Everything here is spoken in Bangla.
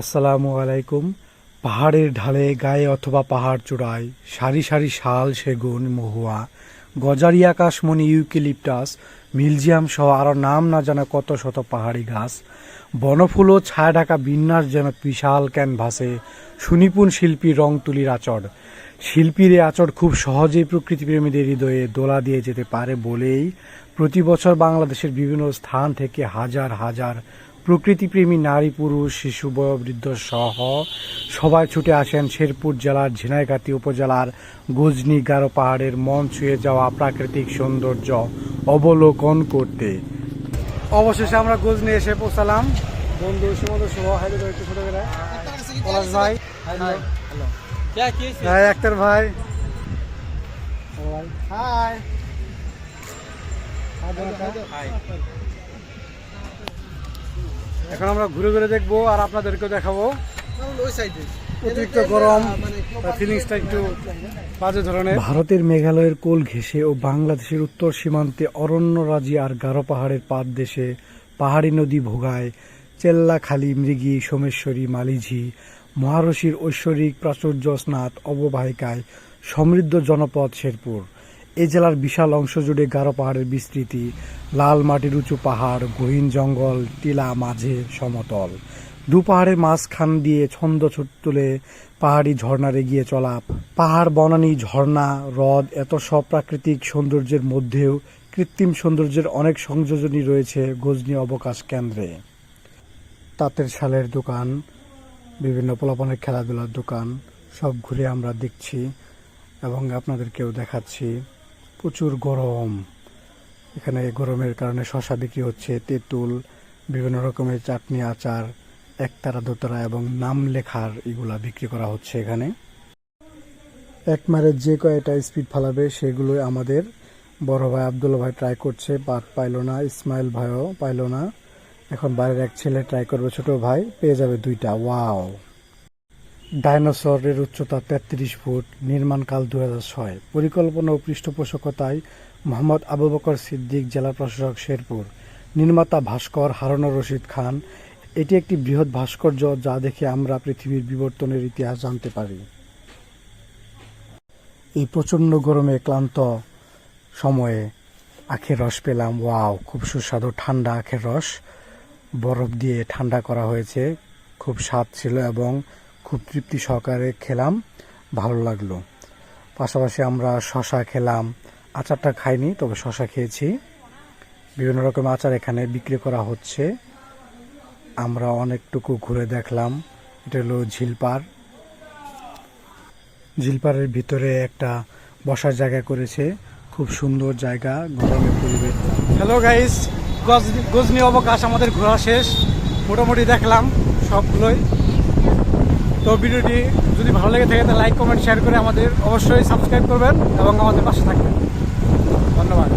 আসসালামু আলাইকুম। পাহাড়ের ঢালে গায়ে অথবা পাহাড় চূড়ায় সারি সারি শাল, সেগুন, মহুয়া, গজারি আকাশমণি, ইউক্যালিপটাস মিলজিয়াম সহ আরও নাম না জানা কত শত পাহাড়ি গাছ, বনফুল ও ছায়া ঢাকা বিন্যাস যেন বিশাল ক্যানভাসে সুনিপুণ শিল্পী রং তুলির আচর। শিল্পীর এই আচড় খুব সহজেই প্রকৃতিপ্রেমীদের হৃদয়ে দোলা দিয়ে যেতে পারে বলেই প্রতি বছর বাংলাদেশের বিভিন্ন স্থান থেকে হাজার হাজার প্রকৃতিপ্রেমী নারী পুরুষ শিশু বয়োবৃদ্ধ সহ সবাই ছুটে আসেন শেরপুর জেলার ঝিনাইগাতি উপজেলার গজনি গারো পাহাড়ের মন ছুঁয়ে যাওয়া প্রাকৃতিক সৌন্দর্য অবলোকন করতে। অবশেষে আমরা গজনি এসে পৌঁছালাম। বন্ধু ভাই। Hi hi hi. এখন আমরা ঘুরে ঘুরে দেখব আর আপনাদেরকে দেখাবো। অতিরিক্ত গরম ভারতের মেঘালয়ের কোল ঘেঁষে ও বাংলাদেশের উত্তর সীমান্তে অরণ্যরাজি আর গারো পাহাড়ের পাদ দেশে পাহাড়ি নদী ভোগায়। চেল্লাখালি, মৃগী, সোমেশ্বরী, মালিঝি মহারশির ঐশ্বরিক প্রাচুর্য স্নাত অববাহিকায় সমৃদ্ধ জনপদ শেরপুর। এ জেলার বিশাল অংশ জুড়ে গারো পাহাড়ের বিস্তৃতি। লাল মাটির উঁচু পাহাড়, গহীন জঙ্গল, টিলা মাঝে সমতল। দু পাহাড়ের মাঝখান দিয়ে ছন্দ ছুট তুলে পাহাড়ি ঝর্ণার এগিয়ে চলা। পাহাড় বনানী ঝর্ণা, হ্রদ, এত সব প্রাকৃতিক সৌন্দর্যের মধ্যেও কৃত্রিম সৌন্দর্যের অনেক সংযোজনই রয়েছে গজনি অবকাশ কেন্দ্রে। তাঁতের শালের দোকান, বিভিন্ন পোলাপনের খেলাধুলার দোকান, সব ঘুরে আমরা দেখছি এবং আপনাদেরকেও দেখাচ্ছি। প্রচুর গরম। এখানে গরমের কারণে শশা বিক্রি হচ্ছে, তেঁতুল, বিভিন্ন রকমের চাটনি, আচার, একতারা, দোতারা এবং নাম লেখার এগুলা বিক্রি করা হচ্ছে এখানে। একমারে যে কয়টা স্পিড ফালাবে সেগুলো আমাদের বড় ভাই আব্দুল ভাই ট্রাই করছে, বাট পাইলো না, ইসমাইল ভাইও পাইলো না। এখন বাইরের এক ছেলে ট্রাই করবে, ছোট ভাই, পেয়ে যাবে দুইটা। ওয়াও ডাইনোসরের উচ্চতা তেত্রিশ ফুট নির্মাণকাল দু হাজার ছয়। পরিকল্পনা ও পৃষ্ঠপোষকতায় মোহাম্মদ আবু বকর সিদ্দিক, জেলা প্রশাসক শেরপুর। নির্মাতা ভাস্কর হারুনুর রশিদ খান, এটি একটি বৃহৎ ভাস্কর্য যা দেখে আমরা পৃথিবীর বিবর্তনের ইতিহাস জানতে পারি। এই প্রচণ্ড গরমে ক্লান্ত সময়ে আখের রস পেলাম। ওয়াও, খুব সুস্বাদু, ঠান্ডা আখের রস। বরফ দিয়ে ঠান্ডা করা হয়েছে। খুব স্বাদ ছিল এবং খুব তৃপ্তি সহকারে খেলাম, ভালো লাগল। পাশাপাশি আমরা শশা খেলাম, আচারটা খাইনি, তবে শশা খেয়েছি। বিভিন্ন রকম আচার এখানে বিক্রি করা হচ্ছে। আমরা অনেকটুকু ঘুরে দেখলাম, এটা হলো ঝিলপার ঝিলপারের ভিতরে একটা বসার জায়গা করেছে, খুব সুন্দর জায়গা, গরমের পরিবেশ। হ্যালো গাইস গজনি অবকাশ, আমাদের ঘোরা শেষ। মোটামুটি দেখলাম সবগুলোই। তো ভিডিওটি যদি ভালো লেগে থাকে, তাহলে লাইক কমেন্ট শেয়ার করে আমাদের অবশ্যই সাবস্ক্রাইব করবেন এবং আমাদের পাশে থাকবেন। ধন্যবাদ।